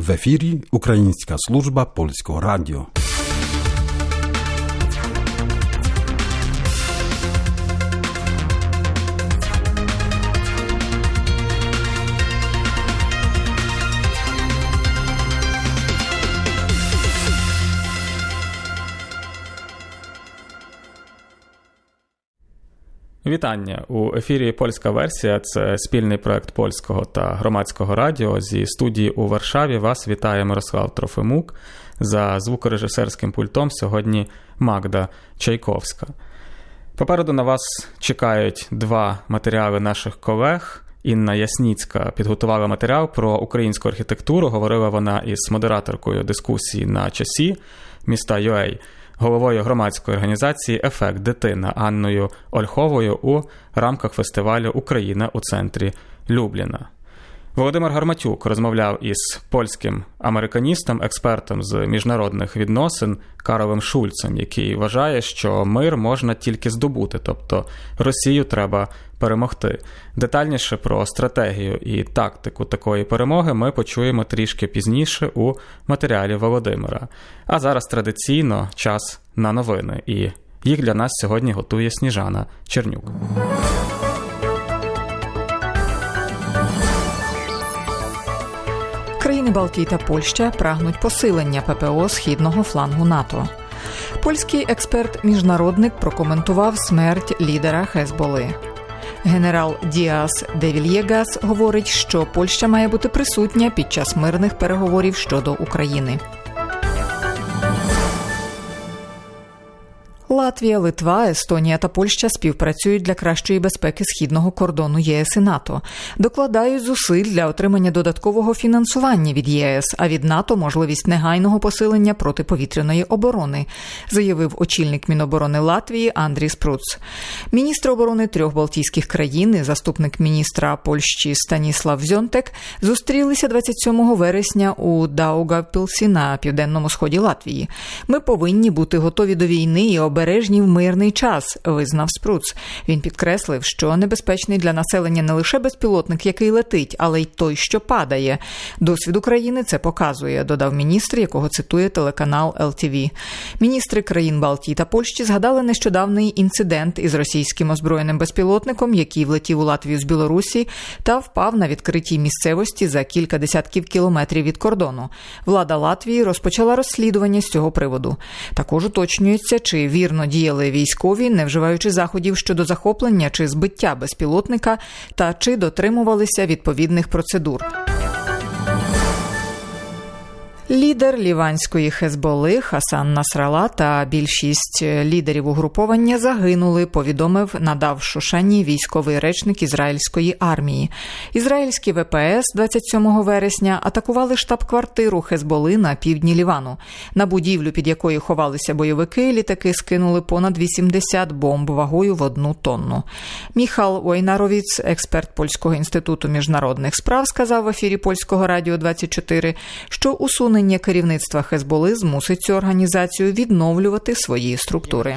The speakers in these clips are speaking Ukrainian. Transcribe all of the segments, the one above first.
В ефірі Українська служба польського радіо. Вітання у ефірі Польська версія. Це спільний проект польського та громадського радіо. Зі студії у Варшаві вас вітає Мирослав Трофимук. За звукорежисерським пультом сьогодні Магда Чайковська. Попереду на вас чекають два матеріали наших колег. Інна Ясніцька підготувала матеріал про українську архітектуру. Говорила вона із модераторкою дискусії на часі міста Юей головою громадської організації Ефект дитина Анною Ольховою у рамках фестивалю Україна у центрі Любліна. Володимир Гарматюк розмовляв із польським американістом, експертом з міжнародних відносин Каролем Шульцем, який вважає, що мир можна тільки здобути, тобто Росію треба перемогти. Детальніше про стратегію і тактику такої перемоги ми почуємо трішки пізніше у матеріалі Володимира. А зараз традиційно час на новини, і їх для нас сьогодні готує Сніжана Чернюк. Країни Балтії та Польща прагнуть посилення ППО східного флангу НАТО. Польський експерт-міжнародник прокоментував смерть лідера Хезболи. Генерал Діас Девільєгас говорить, що Польща має бути присутня під час мирних переговорів щодо України. Латвія, Литва, Естонія та Польща співпрацюють для кращої безпеки східного кордону ЄС і НАТО, докладають зусиль для отримання додаткового фінансування від ЄС, а від НАТО можливість негайного посилення протиповітряної оборони, заявив очільник Міноборони Латвії Андрій Спруц. Міністр оборони трьох Балтійських країн, і заступник міністра Польщі Станіслав Зьонтек зустрілися 27 вересня у Даугавпілсі на південному сході Латвії. Ми повинні бути готові до війни і обережні обережні в мирний час, визнав Спруц. Він підкреслив, що небезпечний для населення не лише безпілотник, який летить, але й той, що падає. Досвід України це показує, додав міністр, якого цитує телеканал ЛТВ. Міністри країн Балтії та Польщі згадали нещодавний інцидент із російським озброєним безпілотником, який влетів у Латвію з Білорусі та впав на відкритій місцевості за кілька десятків кілометрів від кордону. Влада Латвії розпочала розслідування з цього приводу. Також уточнюється, чи вір ймовірно діяли військові, не вживаючи заходів щодо захоплення чи збиття безпілотника, та чи дотримувалися відповідних процедур. Лідер ліванської Хезболи Хасан Насрала та більшість лідерів угруповання загинули. Повідомив, надав Шушані військовий речник ізраїльської армії. Ізраїльські ВПС 27 вересня атакували штаб-квартиру Хезболи на півдні Лівану. На будівлю, під якою ховалися бойовики, літаки скинули понад 80 бомб вагою в одну тонну. Міхал Войнаровіц, експерт польського інституту міжнародних справ, сказав в ефірі польського радіо 24, що усунення Усунення керівництва Хезболи змусить цю організацію відновлювати свої структури.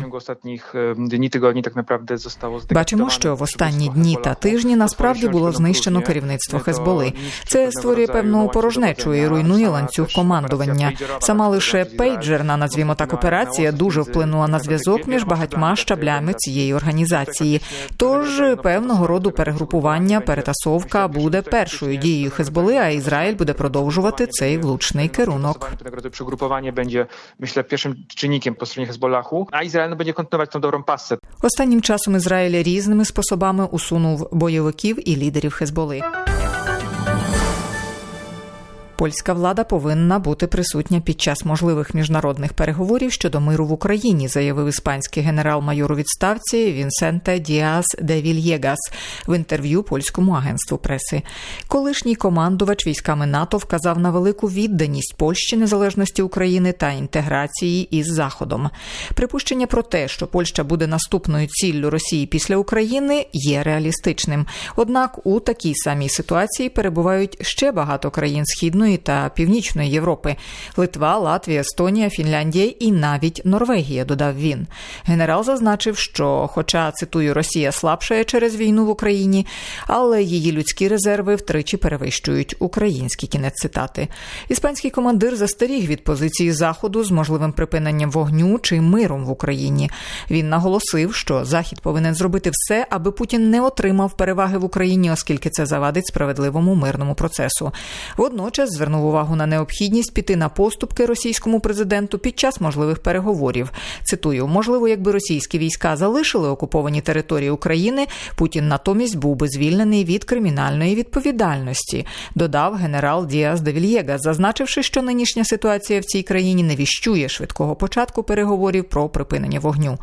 Бачимо, що в останні дні та тижні насправді було знищено керівництво Хезболи. Це створює певну порожнечу і руйнує ланцюг командування. Сама лише пейджерна, назвімо так, операція дуже вплинула на зв'язок між багатьма щаблями цієї організації. Тож певного роду перегрупування, перетасовка буде першою дією Хезболи, а Ізраїль буде продовжувати цей влучний керунок kierunek. Tego rodzaju przegrupowanie będzie, myślę, pierwszym czynnikiem po stronie Hezbollahu, a Izrael no, będzie kontynuować tą dobrą pasę. Останнім часом Ізраїль різними способами усунув бойовиків і лідерів Хезболи. Польська влада повинна бути присутня під час можливих міжнародних переговорів щодо миру в Україні, заявив іспанський генерал-майор у відставці Вінсенте Діас де Вільєгас в інтерв'ю польському агентству преси. Колишній командувач військами НАТО вказав на велику відданість Польщі незалежності України та інтеграції із Заходом. Припущення про те, що Польща буде наступною ціллю Росії після України, є реалістичним. Однак у такій самій ситуації перебувають ще багато країн східної Східної та Північної Європи: Литва, Латвія, Естонія, Фінляндія і навіть Норвегія. Додав він. Генерал зазначив, що, хоча цитую, Росія слабшає через війну в Україні, але її людські резерви втричі перевищують українські кінець цитати. Іспанський командир застеріг від позиції заходу з можливим припиненням вогню чи миром в Україні. Він наголосив, що Захід повинен зробити все, аби Путін не отримав переваги в Україні, оскільки це завадить справедливому мирному процесу. Водночас звернув увагу на необхідність піти на поступки російському президенту під час можливих переговорів. Цитую, можливо, якби російські війська залишили окуповані території України, Путін натомість був би звільнений від кримінальної відповідальності. Додав генерал Діас де Вільєга, зазначивши, що нинішня ситуація в цій країні не віщує швидкого початку переговорів про припинення вогню.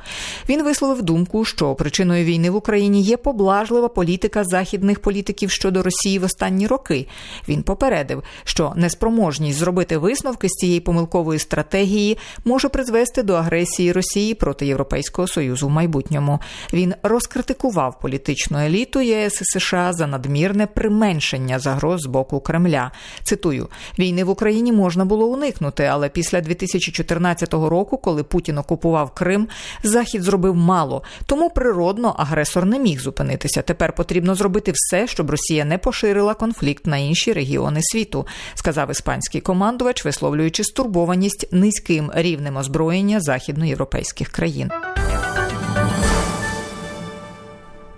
Він висловив думку, що причиною війни в Україні є поблажлива політика західних політиків щодо Росії в останні роки. Він попередив, що неспроможність зробити висновки з цієї помилкової стратегії може призвести до агресії Росії проти Європейського союзу в майбутньому. Він розкритикував політичну еліту ЄС і США за надмірне применшення загроз з боку Кремля. Цитую: війни в Україні можна було уникнути, але після 2014 року, коли Путін окупував Крим, Захід зробив мало, тому природно агресор не міг зупинитися. Тепер потрібно зробити все, щоб Росія не поширила конфлікт на інші регіони світу, сказав іспанський командувач, висловлюючи стурбованість низьким рівнем озброєння західноєвропейських країн.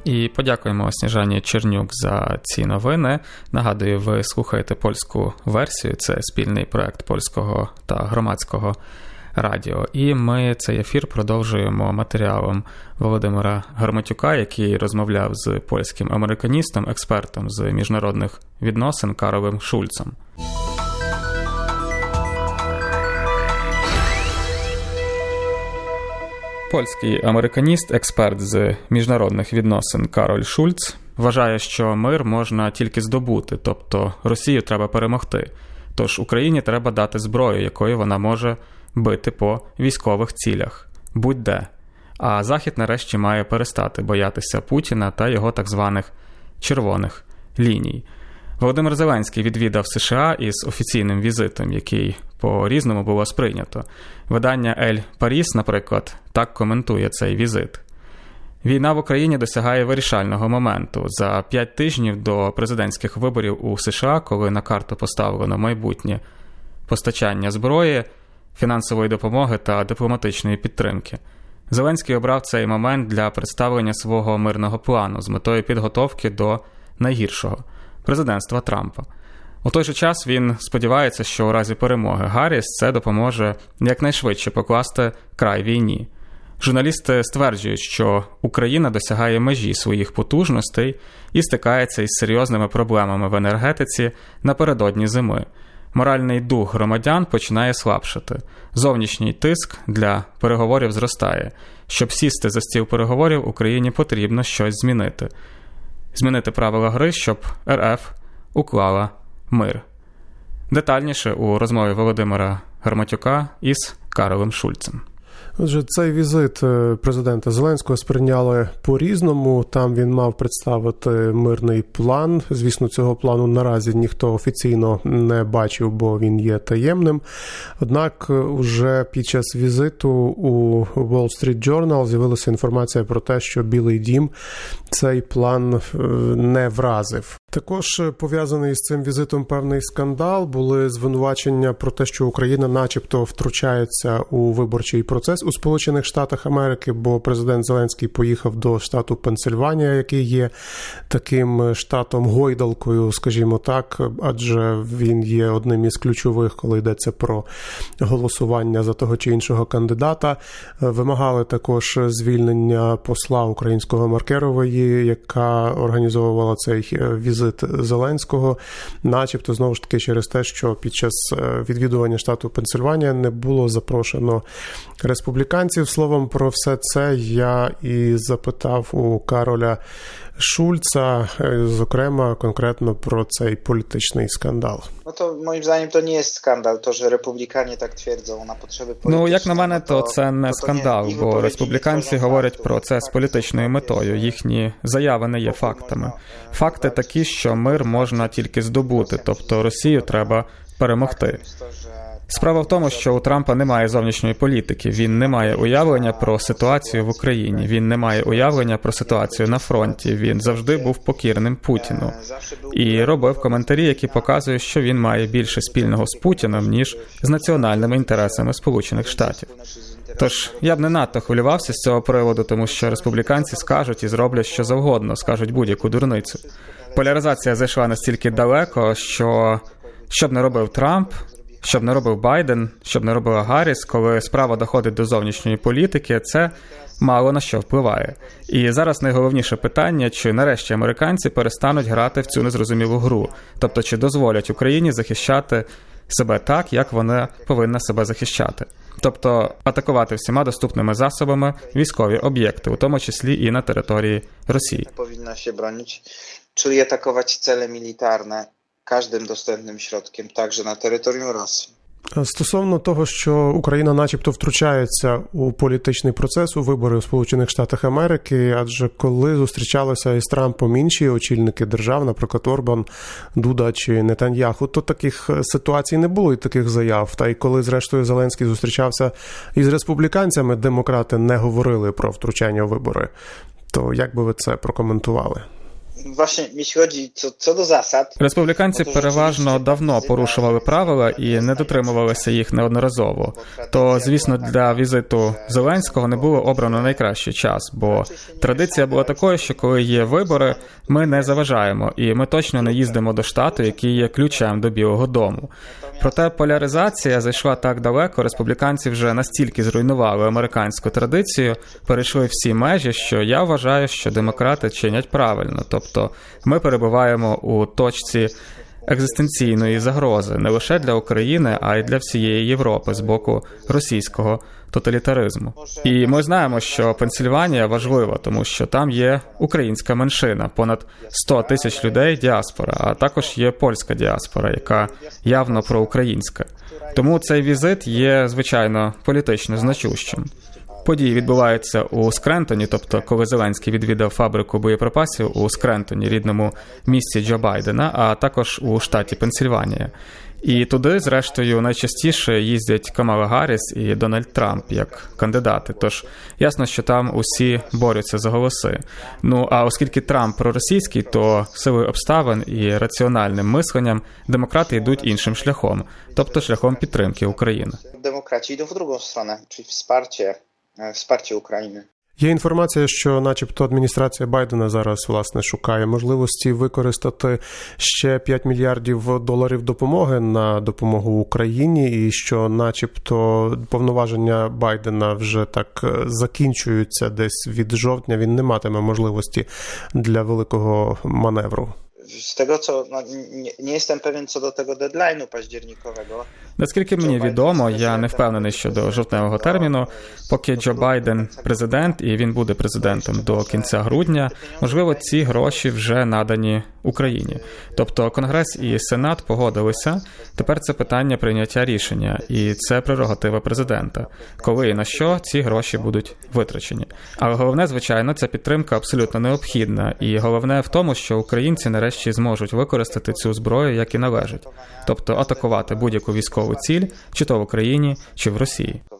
І подякуємо Сніжані Чернюк за ці новини. Нагадую, ви слухаєте польську версію. Це спільний проект польського та громадського радіо. І ми цей ефір продовжуємо матеріалом Володимира Гарматюка, який розмовляв з польським американістом, експертом з міжнародних відносин Каровим Шульцем. Польський американіст, експерт з міжнародних відносин Кароль Шульц вважає, що мир можна тільки здобути, тобто Росію треба перемогти. Тож Україні треба дати зброю, якою вона може бити по військових цілях, будь-де. А Захід нарешті має перестати боятися Путіна та його так званих червоних ліній. Володимир Зеленський відвідав США із офіційним візитом, який по різному було сприйнято. Видання Ель Паріс, наприклад, так коментує цей візит. Війна в Україні досягає вирішального моменту за п'ять тижнів до президентських виборів у США, коли на карту поставлено майбутнє постачання зброї, фінансової допомоги та дипломатичної підтримки. Зеленський обрав цей момент для представлення свого мирного плану з метою підготовки до найгіршого президентства Трампа. У той же час він сподівається, що у разі перемоги Гарріс це допоможе якнайшвидше покласти край війні. Журналісти стверджують, що Україна досягає межі своїх потужностей і стикається із серйозними проблемами в енергетиці напередодні зими. Моральний дух громадян починає слабшати. Зовнішній тиск для переговорів зростає. Щоб сісти за стіл переговорів, Україні потрібно щось змінити. Змінити правила гри, щоб РФ уклала мир. Детальніше у розмові Володимира Гарматюка із Каролем Шульцем. Отже, цей візит е, президента Зеленського сприйняли по-різному. Там він мав представити мирний план. Звісно, цього плану наразі ніхто офіційно не бачив, бо він є таємним. Однак, уже під час візиту у Wall Street Journal з'явилася інформація про те, що Білий Дім цей план е, не вразив. Також пов'язаний з цим візитом певний скандал. Були звинувачення про те, що Україна, начебто, втручається у виборчий процес у Сполучених Штатах Америки, бо президент Зеленський поїхав до штату Пенсильванія, який є таким штатом гойдалкою, скажімо так, адже він є одним із ключових, коли йдеться про голосування за того чи іншого кандидата. Вимагали також звільнення посла українського Маркерової, яка організовувала цей візит візит Зеленського, начебто, знову ж таки, через те, що під час відвідування штату Пенсильванія не було запрошено республіканців. Словом, про все це я і запитав у Кароля Шульца, зокрема, конкретно про цей політичний скандал. No to moim zdaniem to nie jest skandal, to że republikanie tak twierdzą na potrzeby polityczne. Ну, як на мене, to, то це не скандал, бо республіканці говорять факту, про це з політичною метою. Їхні заяви не є фактами. Факти такі, що мир можна тільки здобути, тобто Росію треба перемогти. Справа в тому, що у Трампа немає зовнішньої політики. Він не має уявлення про ситуацію в Україні. Він не має уявлення про ситуацію на фронті. Він завжди був покірним Путіну і робив коментарі, які показують, що він має більше спільного з Путіним ніж з національними інтересами Сполучених Штатів. Тож я б не надто хвилювався з цього приводу, тому що республіканці скажуть і зроблять що завгодно, скажуть будь-яку дурницю. Поляризація зайшла настільки далеко, що що б не робив Трамп, що б не робив Байден, що б не робила Гарріс, коли справа доходить до зовнішньої політики, це мало на що впливає. І зараз найголовніше питання: чи нарешті американці перестануть грати в цю незрозумілу гру, тобто чи дозволять Україні захищати себе так, як вона повинна себе захищати. Тобто атакувати всіма доступними засобами військові об'єкти, у тому числі і на території Росії. powinna się bronić, czyli atakować cele militarne każdym dostępnym środkiem, także na terytorium Rosji. Стосовно того, що Україна, начебто, втручається у політичний процес у вибори у Сполучених Штатах Америки, адже коли зустрічалися із Трампом інші очільники держав, наприклад, Орбан, Дуда чи Нетаньяху, то таких ситуацій не було і таких заяв. Та й коли, зрештою, Зеленський зустрічався із республіканцями, демократи не говорили про втручання у вибори. То як би ви це прокоментували? Właśnie, jeśli chodzi co, co do zasad, Республіканці переважно давно порушували правила і не дотримувалися їх неодноразово. То, звісно, для візиту Зеленського не було обрано найкращий час, бо традиція була такою, що коли є вибори, ми не заважаємо, і ми точно не їздимо до штату, який є ключем до Білого Дому. Проте поляризація зайшла так далеко, республіканці вже настільки зруйнували американську традицію, перейшли всі межі, що я вважаю, що демократи чинять правильно. Тобто ми перебуваємо у точці екзистенційної загрози не лише для України, а й для всієї Європи з боку російського тоталітаризму. І ми знаємо, що Пенсільванія важлива, тому що там є українська меншина, понад 100 тисяч людей діаспора, а також є польська діаспора, яка явно проукраїнська. Тому цей візит є звичайно політично значущим. Події відбуваються у Скрентоні, тобто коли Зеленський відвідав фабрику боєприпасів у Скрентоні, рідному місті Джо Байдена, а також у штаті Пенсільванія. І туди, зрештою, найчастіше їздять Камала Гарріс і Дональд Трамп як кандидати. Тож ясно, що там усі борються за голоси. Ну а оскільки Трамп проросійський, то силою обставин і раціональним мисленням демократи йдуть іншим шляхом, тобто шляхом підтримки України. idą w drugą stronę, czyli wsparcie, e, wsparcie Ukrainy. Є інформація, що, начебто, адміністрація Байдена зараз власне шукає можливості використати ще 5 мільярдів доларів допомоги на допомогу Україні, і що, начебто, повноваження Байдена вже так е, закінчуються десь від жовтня. Він не матиме можливості для великого маневру. Z tego co, no, nie, nie jestem pewien co do tego deadline'u październikowego, Наскільки мені відомо, я не впевнений щодо жовтневого терміну. Поки Джо Байден президент і він буде президентом до кінця грудня, можливо, ці гроші вже надані Україні. Тобто Конгрес і Сенат погодилися. Тепер це питання прийняття рішення, і це прерогатива президента. Коли і на що ці гроші будуть витрачені. Але головне, звичайно, ця підтримка абсолютно необхідна, і головне в тому, що українці нарешті зможуть використати цю зброю як і належить, тобто атакувати будь-яку військову ціль, чи то в Україні, чи в Росії.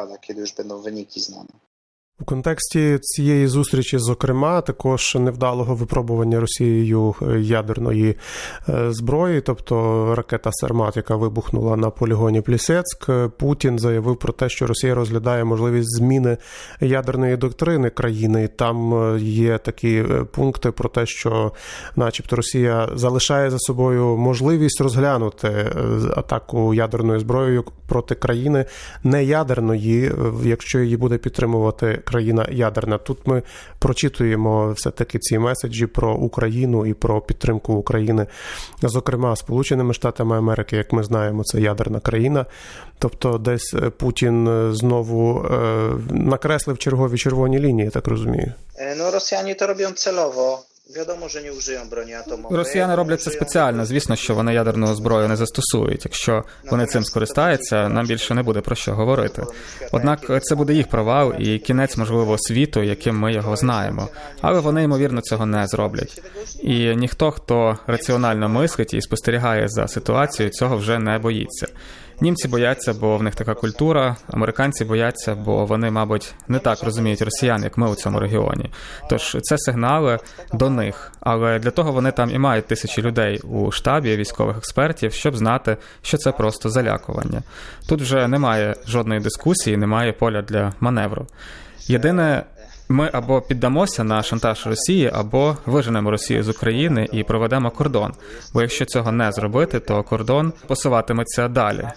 listopada, kiedy już będą wyniki znane. У контексті цієї зустрічі, зокрема, також невдалого випробування Росією е, ядерної е, зброї, тобто ракета Сармат, яка вибухнула на полігоні Плісецьк, е, Путін заявив про те, що Росія розглядає можливість зміни ядерної доктрини країни. Там є такі пункти про те, що, начебто, Росія залишає за собою можливість розглянути атаку ядерною зброєю проти країни неядерної, якщо її буде підтримувати країна ядерна. Тут ми прочитуємо все таки ці меседжі про Україну і про підтримку України, зокрема Сполученими Штатами Америки, як ми знаємо, це ядерна країна. Тобто, десь е, Путін е, знову е, накреслив чергові червоні лінії, так розумію. ну Rosjanie to robią celowo. Росіяни роблять це спеціально. Звісно, що вони ядерну зброю не застосують. Якщо вони цим скористаються, нам більше не буде про що говорити. Однак це буде їх провал і кінець можливо світу, яким ми його знаємо. Але вони ймовірно цього не зроблять. І ніхто, хто раціонально мислить і спостерігає за ситуацією, цього вже не боїться. Німці бояться, бо в них така культура. Американці бояться, бо вони, мабуть, не так розуміють росіян, як ми у цьому регіоні. Тож це сигнали до них. Але для того вони там і мають тисячі людей у штабі військових експертів, щоб знати, що це просто залякування. Тут вже немає жодної дискусії, немає поля для маневру. Єдине, ми або піддамося на шантаж Росії, або виженемо Росію з України і проведемо кордон. Бо якщо цього не зробити, то кордон посуватиметься далі.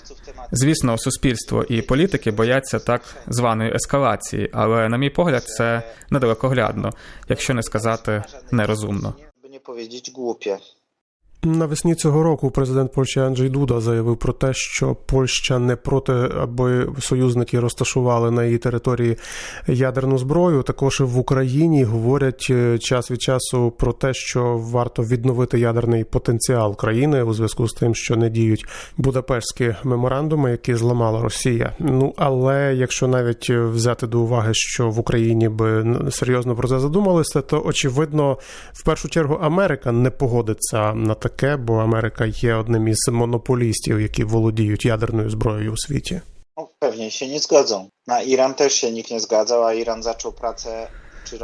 Звісно, суспільство і політики бояться так званої ескалації, але, на мій погляд, це недалекоглядно, якщо не сказати нерозумно. не повідіть głupie. Навесні цього року президент Польщі Анджей Дуда заявив про те, що Польща не проти, аби союзники розташували на її території ядерну зброю. Також в Україні говорять е, час від часу про те, що варто відновити ядерний потенціал країни у зв'язку з тим, що не діють Будапештські меморандуми, які зламала Росія. Ну але якщо навіть взяти до уваги, що в Україні би серйозно про це задумалися, то очевидно, в першу чергу Америка не погодиться на таке, бо Америка є одним із монополістів, які володіють ядерною зброєю у світі. No, pewnie się nie zgodzą. Na Iran też się nikt nie zgadzał, a Iran zaczął pracę.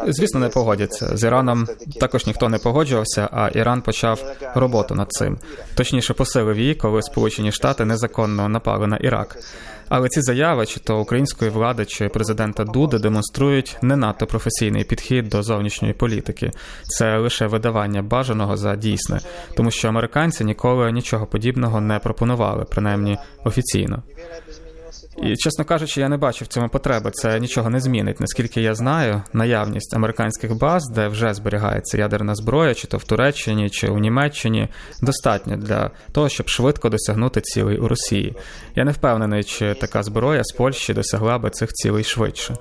Звісно, не погодяться. З Іраном також ніхто не погоджувався, а Іран почав роботу над цим. Точніше, посилив її, коли Сполучені Штати незаконно напали на Ірак. Але ці заяви, чи то української влади, чи президента Дуди, демонструють не надто професійний підхід до зовнішньої політики. Це лише видавання бажаного за дійсне, тому що американці ніколи нічого подібного не пропонували, принаймні офіційно. І чесно кажучи, я не бачу в цьому потреби. Це нічого не змінить. Наскільки я знаю, наявність американських баз, де вже зберігається ядерна зброя, чи то в Туреччині, чи у Німеччині, достатньо для того, щоб швидко досягнути цілей у Росії. Я не впевнений, чи така зброя з Польщі досягла би цих цілей швидше.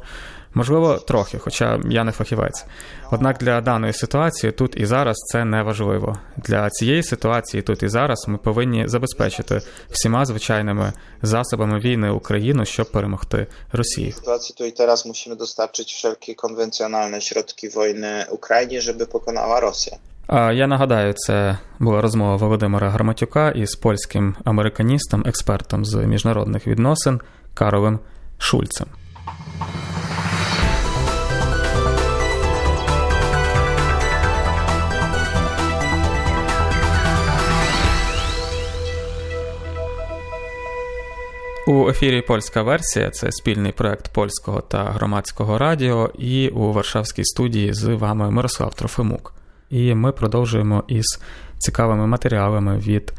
Можливо, трохи, хоча я не фахівець. Однак для даної ситуації тут і зараз це не важливо. Для цієї ситуації тут і зараз ми повинні забезпечити всіма звичайними засобами війни Україну, щоб перемогти Росію. W sytuacji tu i teraz musimy dostarczyć wszelkie konwencjonalne środki wojny Ukrainie, żeby pokonała Rosję. А я нагадаю, це була розмова Володимира Гарматюка із польським американістом, експертом з міжнародних відносин Каролем Шульцем. У ефірі польська версія це спільний проект польського та громадського радіо, і у Варшавській студії з вами Мирослав Трофимук. І ми продовжуємо із цікавими матеріалами від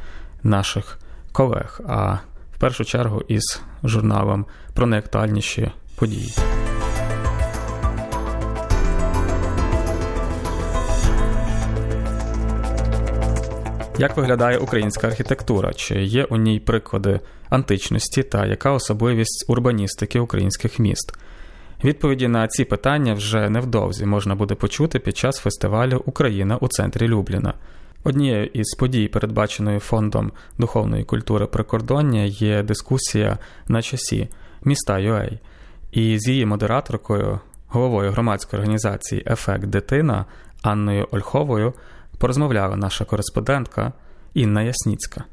наших колег, а в першу чергу із журналом про найактуальніші події. Як виглядає українська архітектура? Чи є у ній приклади античності та яка особливість урбаністики українських міст? Відповіді на ці питання вже невдовзі можна буде почути під час фестивалю Україна у центрі Любліна. Однією із подій, передбаченою фондом духовної культури прикордоння, є дискусія на часі міста UA. І з її модераторкою, головою громадської організації Ефект Дитина Анною Ольховою порозмовляла наша кореспондентка Інна Ясніцька.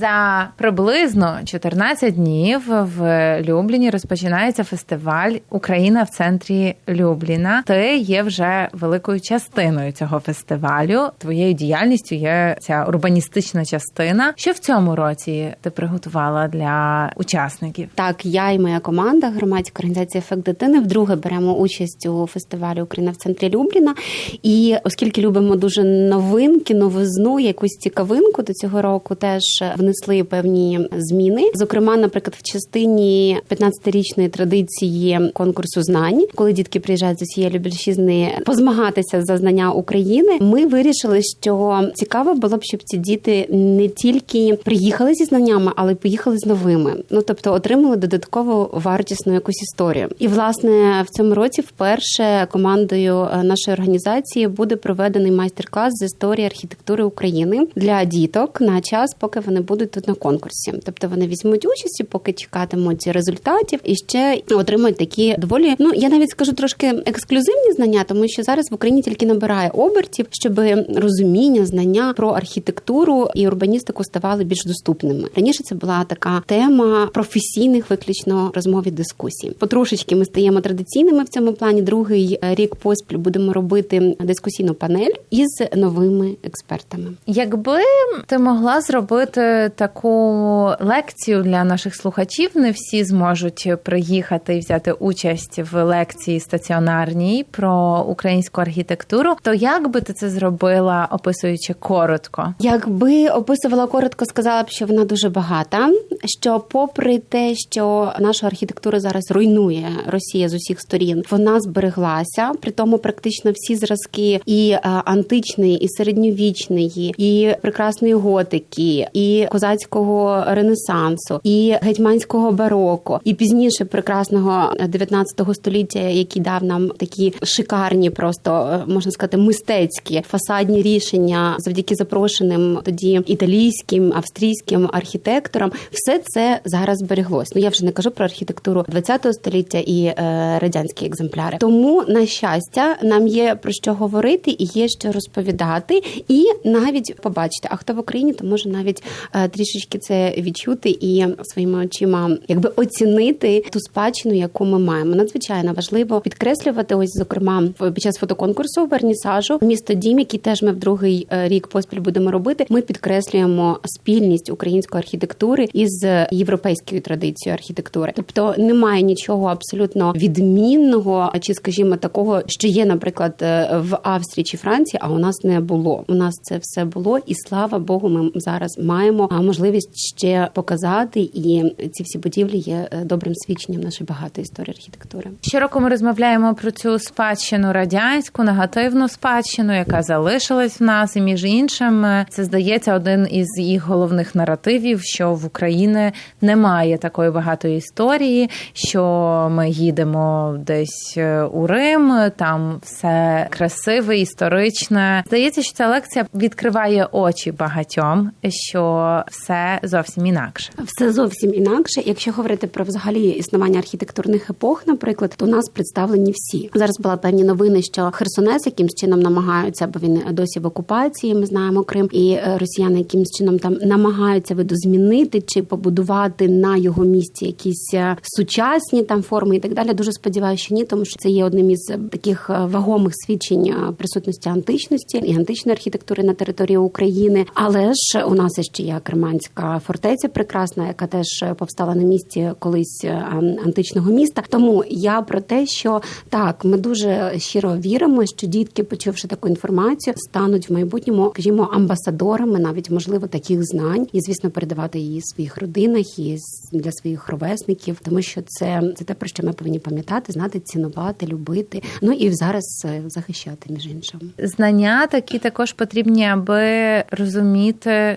За приблизно 14 днів в Любліні розпочинається фестиваль Україна в центрі Любліна. Ти є вже великою частиною цього фестивалю. Твоєю діяльністю є ця урбаністична частина. Що в цьому році ти приготувала для учасників? Так, я і моя команда, громадська організація Ефект дитини, вдруге беремо участь у фестивалі Україна в центрі Любліна. І оскільки любимо дуже новинки, новизну, якусь цікавинку до цього року, теж в внесли певні зміни. Зокрема, наприклад, в частині 15-річної традиції конкурсу знань, коли дітки приїжджають з усієї Любельщизни позмагатися за знання України. Ми вирішили, що цікаво було б, щоб ці діти не тільки приїхали зі знаннями, але й поїхали з новими. Ну тобто отримали додаткову вартісну якусь історію. І власне в цьому році вперше командою е, нашої організації буде проведений майстер-клас з історії архітектури України для діток на час, поки вони будуть тут на конкурсі. Тобто вони візьмуть участь, поки чекатимуть результатів, і ще отримують такі доволі. Ну я навіть скажу трошки ексклюзивні знання, тому що зараз в Україні тільки набирає обертів, щоб розуміння, знання про архітектуру і урбаністику ставали більш доступними. Раніше це була така тема професійних виключно розмов і дискусій. Потрошечки ми стаємо традиційними в цьому плані. Другий е, рік поспіль будемо робити дискусійну панель із новими експертами. Якби ти могла зробити таку лекцію для наших слухачів, не всі зможуть приїхати і взяти участь в лекції стаціонарній про українську архітектуру. То як би ти це зробила, описуючи коротко? Якби описувала коротко, сказала б, що вона дуже багата. Що, попри те, що нашу архітектуру зараз руйнує Росія з усіх сторін, вона збереглася. При тому практично всі зразки і е, античної, і середньовічної, і прекрасної готики, і козацького ренесансу, і гетьманського бароко, і пізніше прекрасного 19 століття, який дав нам такі шикарні, просто е, можна сказати, мистецькі фасадні рішення завдяки запрошеним тоді італійським, австрійським архітекторам. Все це зараз збереглось. Ну я вже не кажу про архітектуру 20 століття і е, радянські екземпляри. Тому на щастя, нам є про що говорити і є що розповідати, і навіть побачити. А хто в Україні, то може навіть е, трішечки це відчути і своїми очима, якби оцінити ту спадщину, яку ми маємо. Надзвичайно важливо підкреслювати. Ось, зокрема, під час фотоконкурсу вернісажу місто Дім, який теж ми в другий е, рік поспіль будемо робити. Ми підкреслюємо спільність української архітектури із європейською традицією архітектури. Тобто немає нічого абсолютно відмінного, чи скажімо, такого, що є, наприклад, е, в Австрії чи Франції, а у нас не було. У нас це все було, і слава Богу, ми зараз маємо можливість ще показати. І ці всі будівлі є е, добрим свідченням нашої багатої історії архітектури. Щороку ми розмовляємо про цю спадщину радянську, негативну спадщину, яка залишилась в нас, і між іншим, е, це здається один із їх головних наративів, що в Україні немає такої багатої історії, що ми їдемо десь е, у Рим, там все красиве, історичне. Здається, що ця лекція відкриває очі багатьом, що все зовсім інакше. Все зовсім інакше. Якщо говорити про взагалі існування архітектурних епох, наприклад, то у нас представлені всі. Зараз була певні новини, що Херсонес якимсь чином намагаються, бо він досі в окупації. Ми знаємо Крим, і е, росіяни якимсь чином там намагаються видозмінити чи побудувати на його місці якісь е, сучасні там форми і так далі. Дуже сподіваюся, що ні, тому що це є одним із е, таких вагомих свідчень присутності античності і античної архітектури на території України. Але ж у нас ще є Керманська фортеця, прекрасна, яка теж повстала на місці колись е, античного міста. Тому я про те, що так, ми дуже щиро віримо, що дітки, почувши таку інформацію, стануть в майбутньому, скажімо, амбасадорами, навіть можливо, таких знань, і звісно, передавати її своїх родинах і для своїх ровесників, тому що це, це те, про що ми повинні пам'ятати, знати, цінувати, любити. Ну і зараз е, захищати між іншим. Знання такі також потрібні, аби розуміти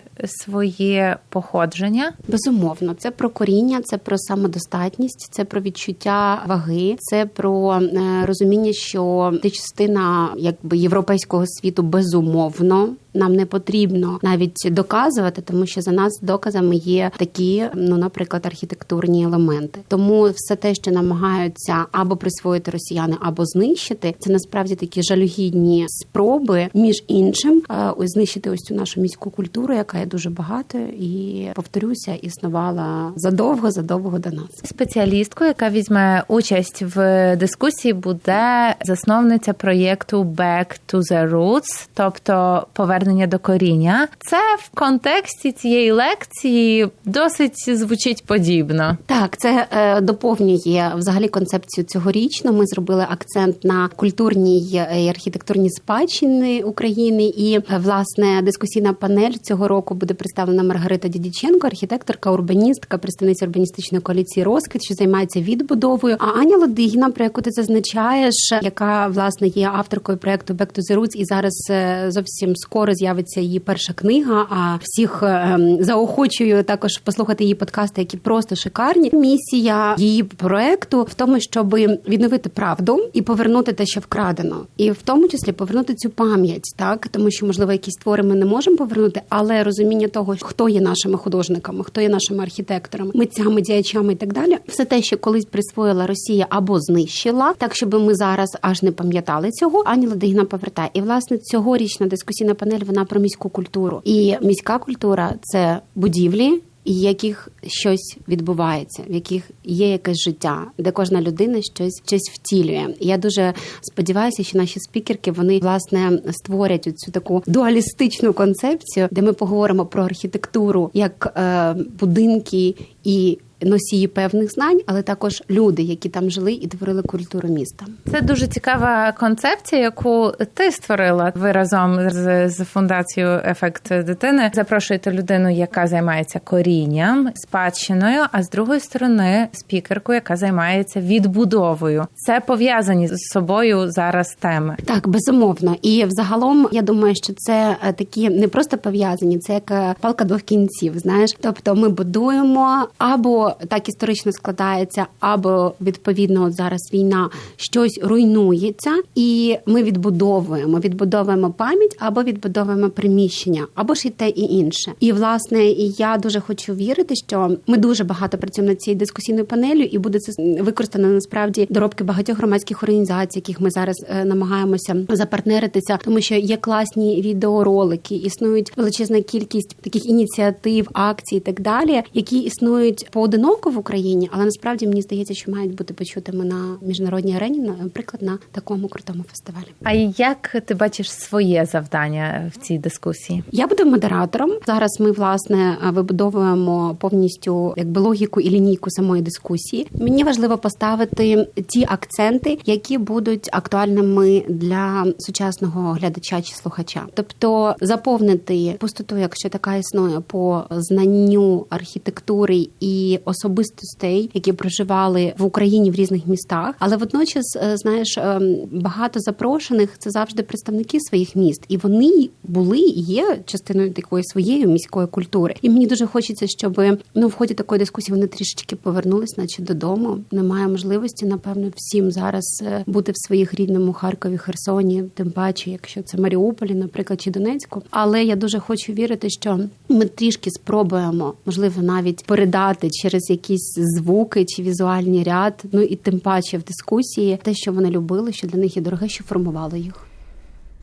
своє походження. Безумовно, це про коріння, це про самодостатність, це про відчуття ваги, це про е, розуміння, що ти частина якби європейського світу безумовно. Нам не потрібно навіть доказувати, тому що за нас доказами є такі, ну наприклад, архітектурні елементи. Тому все те, що намагаються або присвоїти росіяни, або знищити, це насправді такі жалюгідні спроби, між іншим, е, знищити ось цю нашу міську культуру, яка є дуже багатою, і повторюся, існувала задовго, задовго до нас. Спеціалісткою, яка візьме участь в дискусії, буде засновниця проєкту Back to the Roots, тобто повернення повернення до коріння. Це в контексті цієї лекції досить звучить подібно. Так, це е, доповнює взагалі концепцію цьогорічно. Ми зробили акцент на культурній е, і архітектурній спадщини України. І е, власне дискусійна панель цього року буде представлена Маргарита Дідіченко, архітекторка, урбаністка, представниця урбаністичної коаліції Розквіт, що займається відбудовою. А Аня Лодигіна, про яку ти зазначаєш, яка власне є авторкою проекту Back to the Roots, і зараз е, зовсім скоро з'явиться її перша книга. А всіх е, заохочую також послухати її подкасти, які просто шикарні. Місія її проекту в тому, щоб відновити правду і повернути те, що вкрадено, і в тому числі повернути цю пам'ять, так тому що можливо якісь твори ми не можемо повернути, але розуміння того, хто є нашими художниками, хто є нашими архітекторами, митцями, діячами і так далі, все те, що колись присвоїла Росія або знищила, так щоб ми зараз аж не пам'ятали цього. Ані Ладигіна повертає. І власне цьогорічна дискусійна панель вона про міську культуру. І міська культура це будівлі. І яких щось відбувається, в яких є якесь життя, де кожна людина щось щось втілює. Я дуже сподіваюся, що наші спікерки вони власне створять цю таку дуалістичну концепцію, де ми поговоримо про архітектуру як е, будинки і носії певних знань, але також люди, які там жили і творили культуру міста. Це дуже цікава концепція, яку ти створила. Ви разом з, з фундацією Ефект дитини запрошуєте людину, яка займається корінням, спадщиною, а з другої сторони, спікерку, яка займається відбудовою. Це пов'язані з собою зараз теми. Так, безумовно. І взагалом я думаю, що це е, такі не просто пов'язані, це як е, палка двох кінців. Знаєш, тобто ми будуємо або так історично складається, або відповідно от зараз війна щось руйнується, і ми відбудовуємо. Відбудовуємо пам'ять або відбудовуємо приміщення, або ж і те, і інше. І власне, і я дуже хочу вірити, що ми дуже багато працюємо над цією дискусійною панелью, і буде це використано насправді доробки багатьох громадських організацій, яких ми зараз е, намагаємося запартнеритися, тому що є класні відеоролики, існують величезна кількість таких ініціатив, акцій і так далі, які існують поодиноко в Україні, але насправді мені здається, що мають бути почутими на міжнародній арені, наприклад, на такому крутому фестивалі. А як ти бачиш своє завдання в цій дискусії? Я буду модератором. Зараз ми власне вибудовуємо повністю якби логіку і лінійку самої дискусії. Мені важливо поставити ті акценти, які будуть актуальними для сучасного глядача чи слухача, тобто заповнити пустоту, якщо така існує, по знанню архітектури і особистостей, які проживали в Україні в різних містах, але водночас, е, знаєш, е, багато запрошених це завжди представники своїх міст, і вони були і є частиною такої своєї міської культури. І мені дуже хочеться, щоб ну в ході такої дискусії вони трішечки повернулись, наче додому. Немає можливості, напевно, всім зараз е, бути в своїх рідному Харкові, Херсоні, тим паче, якщо це Маріуполі, наприклад, чи Донецьку. Але я дуже хочу вірити, що ми трішки спробуємо, можливо, навіть передати через якісь звуки чи візуальний ряд. Ну і тим паче в дискусії те, що вони любили, що для них є дороге, що формувало їх.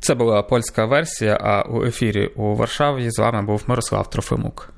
Це була польська версія. А у ефірі у Варшаві з вами був Мирослав Трофимук.